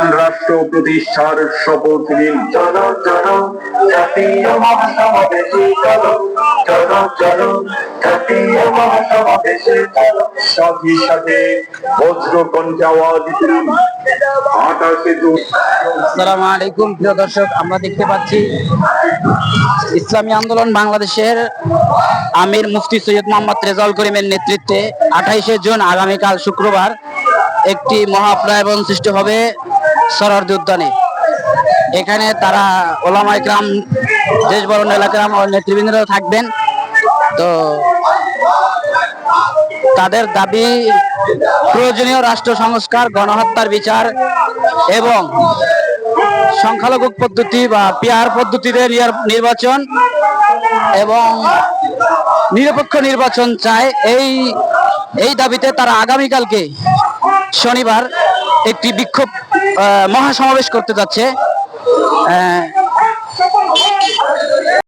রাষ্ট্র প্রতিষ্ঠার শপথ নিন। চলো চলো জাতীয় মহাসমাবেশে চলো। চলো চলো জাতীয় মহাসমাবেশে চলো। সাথে সাথে বজ্র কণ্ঠে দিন জুন আসসালামু আলাইকুম প্রিয় দর্শক আমরা দেখতে পাচ্ছি ইসলামী আন্দোলন বাংলাদেশের আমির মুফতি সৈয়দ মোহাম্মদ রেজাউল করিমের নেতৃত্বে আঠাইশে জুন আগামীকাল শুক্রবার একটি মহাপ্লাবন সৃষ্টি হবে। সরারদি উদ্যানে এখানে তারা ওলামাই গ্রাম দেশবরণ এলাকার আমার নেতৃবৃন্দরা থাকবেন। তো তাদের দাবি, প্রয়োজনীয় রাষ্ট্র সংস্কার, গণহত্যার বিচার এবং সংখ্যালঘু পদ্ধতি বা পিয়ার পদ্ধতিতে নির্বাচন এবং নিরপেক্ষ নির্বাচন চায় এই এই দাবিতে তারা আগামীকালকে শনিবার একটি বিক্ষোভ মহাসমাবেশ করতে যাচ্ছে।